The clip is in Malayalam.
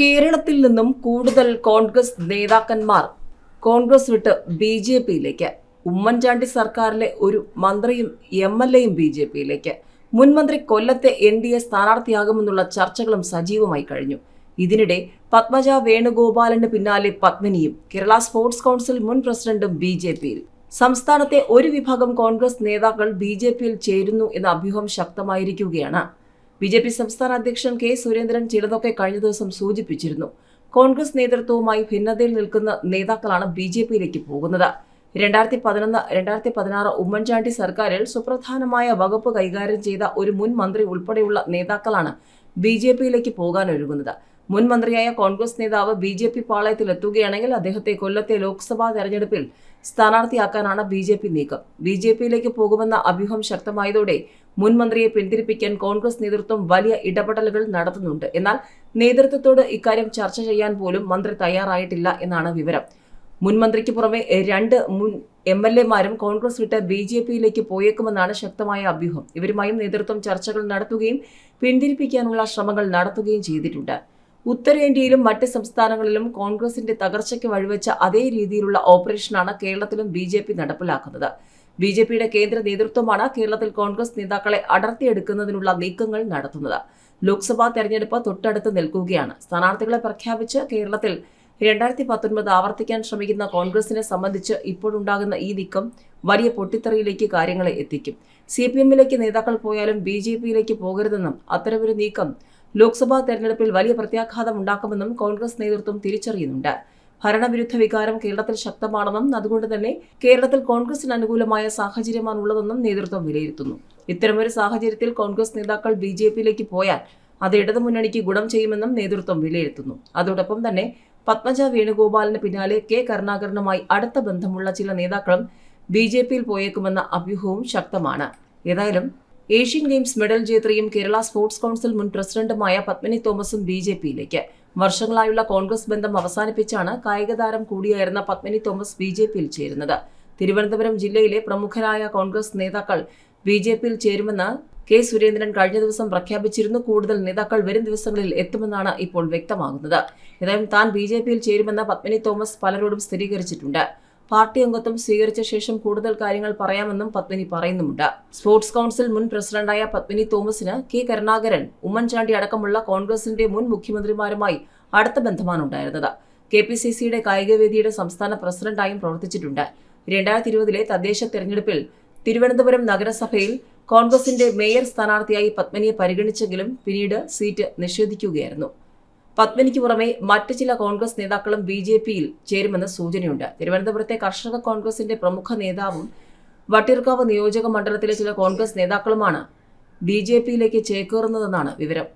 കേരളത്തിൽ നിന്നും കൂടുതൽ കോൺഗ്രസ് നേതാക്കന്മാർ കോൺഗ്രസ് വിട്ട് ബി ജെ പിയിലേക്ക് ഉമ്മൻചാണ്ടി സർക്കാരിലെ ഒരു മന്ത്രിയും എം എൽ എയും ബി ജെ പിയിലേക്ക് മുൻമന്ത്രി കൊല്ലത്തെ എൻ ഡി എ സ്ഥാനാർത്ഥിയാകുമെന്നുള്ള ചർച്ചകളും സജീവമായി കഴിഞ്ഞു. ഇതിനിടെ പത്മജ വേണുഗോപാലിന് പിന്നാലെ പത്മിനിയും കേരള സ്പോർട്സ് കൗൺസിൽ മുൻ പ്രസിഡന്റും ബി ജെ പിയിൽ. സംസ്ഥാനത്തെ ഒരു വിഭാഗം കോൺഗ്രസ് നേതാക്കൾ ബി ജെ പിയിൽ ചേരുന്നു എന്ന അഭ്യൂഹം ശക്തമായിരിക്കുകയാണ്. ബി ജെ പി സംസ്ഥാന അധ്യക്ഷൻ കെ സുരേന്ദ്രൻ ചിലതൊക്കെ കഴിഞ്ഞ ദിവസം സൂചിപ്പിച്ചിരുന്നു. കോൺഗ്രസ് നേതൃത്വവുമായി ഭിന്നതയിൽ നിൽക്കുന്ന നേതാക്കളാണ് ബി ജെ പിയിലേക്ക് പോകുന്നത്. രണ്ടായിരത്തി പതിനൊന്ന് രണ്ടായിരത്തി പതിനാറ് ഉമ്മൻചാണ്ടി സർക്കാരിൽ സുപ്രധാനമായ വകുപ്പ് കൈകാര്യം ചെയ്ത ഒരു മുൻ മന്ത്രി ഉൾപ്പെടെയുള്ള നേതാക്കളാണ് ബി ജെ പിയിലേക്ക് പോകാൻ ഒരുങ്ങുന്നത് മുൻ മന്ത്രിയായ കോൺഗ്രസ് നേതാവ് ബി ജെ പി പാളയത്തിലെത്തുകയാണെങ്കിൽ അദ്ദേഹത്തെ കൊല്ലത്തെ ലോക്സഭാ തെരഞ്ഞെടുപ്പിൽ സ്ഥാനാർത്ഥിയാക്കാനാണ് ബി ജെ പി നീക്കം. ബി ജെ പിയിലേക്ക് പോകുമെന്ന അഭ്യൂഹം ശക്തമായതോടെ മുൻ മന്ത്രിയെ പിന്തിരിപ്പിക്കാൻ കോൺഗ്രസ് നേതൃത്വം വലിയ ഇടപെടലുകൾ നടത്തുന്നുണ്ട്. എന്നാൽ നേതൃത്വത്തോട് ഇക്കാര്യം ചർച്ച ചെയ്യാൻ പോലും മന്ത്രി തയ്യാറായിട്ടില്ല എന്നാണ് വിവരം. മുൻ മന്ത്രിക്ക് പുറമെ രണ്ട് മുൻ എം എൽ എമാരും കോൺഗ്രസ് വിട്ട് ബി ജെ പിയിലേക്ക് പോയേക്കുമെന്നാണ് ശക്തമായ അഭ്യൂഹം. ഇവരുമായും നേതൃത്വം ചർച്ചകൾ നടത്തുകയും പിന്തിരിപ്പിക്കാനുള്ള ശ്രമങ്ങൾ നടത്തുകയും ചെയ്തിട്ടുണ്ട്. ഉത്തരേന്ത്യയിലും മറ്റ് സംസ്ഥാനങ്ങളിലും കോൺഗ്രസിന്റെ തകർച്ചയ്ക്ക് വഴിവെച്ച അതേ രീതിയിലുള്ള ഓപ്പറേഷനാണ് കേരളത്തിലും ബി ജെ പി നടപ്പിലാക്കുന്നത്. ബി ജെ പിയുടെ കേന്ദ്ര നേതൃത്വമാണ് കേരളത്തിൽ കോൺഗ്രസ് നേതാക്കളെ അടർത്തിയെടുക്കുന്നതിനുള്ള നീക്കങ്ങൾ നടത്തുന്നത്. ലോക്സഭാ തെരഞ്ഞെടുപ്പ് തൊട്ടടുത്ത് നിൽക്കുകയാണ്. സ്ഥാനാർത്ഥികളെ പ്രഖ്യാപിച്ച് കേരളത്തിൽ രണ്ടായിരത്തി പത്തൊൻപത് ആവർത്തിക്കാൻ ശ്രമിക്കുന്ന കോൺഗ്രസിനെ സംബന്ധിച്ച് ഇപ്പോഴുണ്ടാകുന്ന ഈ നീക്കം വലിയ പൊട്ടിത്തെറിയിലേക്ക് കാര്യങ്ങളെ എത്തിക്കും. സി പി എമ്മിലേക്ക് നേതാക്കൾ പോയാലും ബി ജെ പിയിലേക്ക് പോകരുതെന്നും അത്തരമൊരു നീക്കം ലോക്സഭാ തെരഞ്ഞെടുപ്പിൽ വലിയ പ്രത്യാഘാതം ഉണ്ടാക്കുമെന്നും കോൺഗ്രസ് നേതൃത്വം തിരിച്ചറിയുന്നുണ്ട്. ഭരണവിരുദ്ധ വികാരം കേരളത്തിൽ ശക്തമാണെന്നും അതുകൊണ്ട് തന്നെ കേരളത്തിൽ കോൺഗ്രസിന് അനുകൂലമായ സാഹചര്യമാണുള്ളതെന്നും നേതൃത്വം വിലയിരുത്തുന്നു. ഇത്തരമൊരു സാഹചര്യത്തിൽ കോൺഗ്രസ് നേതാക്കൾ ബി ജെ പിയിലേക്ക് പോയാൽ അത് ഇടതുമുന്നണിക്ക് ഗുണം ചെയ്യുമെന്നും നേതൃത്വം വിലയിരുത്തുന്നു. അതോടൊപ്പം തന്നെ പത്മജ വേണുഗോപാലിന് പിന്നാലെ കെ കരുണാകരനുമായി അടുത്ത ബന്ധമുള്ള ചില നേതാക്കളും ബി ജെ പിയിൽ പോയേക്കുമെന്ന അഭ്യൂഹവും ശക്തമാണ്. ഏതായാലും ഏഷ്യൻ ഗെയിംസ് മെഡൽ ജേത്രിയും കേരള സ്പോർട്സ് കൗൺസിൽ മുൻ പ്രസിഡന്റുമായ പത്മിനി തോമസും ബി ജെ പിയിലേക്ക്. വർഷങ്ങളായുള്ള കോൺഗ്രസ് ബന്ധം അവസാനിപ്പിച്ചാണ് കായിക താരം കൂടിയായിരുന്ന പത്മിനി തോമസ് ബി ജെ പിയിൽ ചേരുന്നത്. തിരുവനന്തപുരം ജില്ലയിലെ പ്രമുഖരായ കോൺഗ്രസ് നേതാക്കൾ ബി ജെ പിയിൽ ചേരുമെന്ന് കെ സുരേന്ദ്രൻ കഴിഞ്ഞ ദിവസം പ്രഖ്യാപിച്ചിരുന്നു. കൂടുതൽ നേതാക്കൾ വരും ദിവസങ്ങളിൽ എത്തുമെന്നാണ് ഇപ്പോൾ വ്യക്തമാകുന്നത്. ഏതായാലും താൻ ബി ജെ പിയിൽ ചേരുമെന്ന് പത്മിനി തോമസ് പലരോടും സ്ഥിരീകരിച്ചിട്ടുണ്ട്. പാർട്ടി അംഗത്വം സ്വീകരിച്ച ശേഷം കൂടുതൽ കാര്യങ്ങൾ പറയാമെന്നും പത്മിനി പറയുന്നുമുണ്ട്. സ്പോർട്സ് കൗൺസിൽ മുൻ പ്രസിഡന്റായ പത്മിനി തോമസിന് കെ കരുണാകരൻ ഉമ്മൻചാണ്ടി അടക്കമുള്ള കോൺഗ്രസിന്റെ മുൻ മുഖ്യമന്ത്രിമാരുമായി അടുത്ത ബന്ധമാണ് ഉണ്ടായിരുന്നത് കെ പി സി സിയുടെ കായികവേദിയുടെ സംസ്ഥാന പ്രസിഡന്റായും പ്രവർത്തിച്ചിട്ടുണ്ട്. രണ്ടായിരത്തി ഇരുപതിലെ തദ്ദേശ തെരഞ്ഞെടുപ്പിൽ തിരുവനന്തപുരം നഗരസഭയിൽ കോൺഗ്രസിന്റെ മേയർ സ്ഥാനാർത്ഥിയായി പത്മിനിയെ പരിഗണിച്ചെങ്കിലും പിന്നീട് സീറ്റ് നിഷേധിക്കുകയായിരുന്നു. പത്മിനിക്ക് പുറമെ മറ്റ് ചില കോൺഗ്രസ് നേതാക്കളും ബി ജെ പിയിൽ ചേരുമെന്ന് സൂചനയുണ്ട്. തിരുവനന്തപുരത്തെ കർഷക കോൺഗ്രസിന്റെ പ്രമുഖ നേതാവും വട്ടിയൂർക്കാവ് നിയോജക മണ്ഡലത്തിലെ ചില കോൺഗ്രസ് നേതാക്കളുമാണ് ബി ജെ പിയിലേക്ക് ചേക്കേറുന്നതെന്നാണ് വിവരം.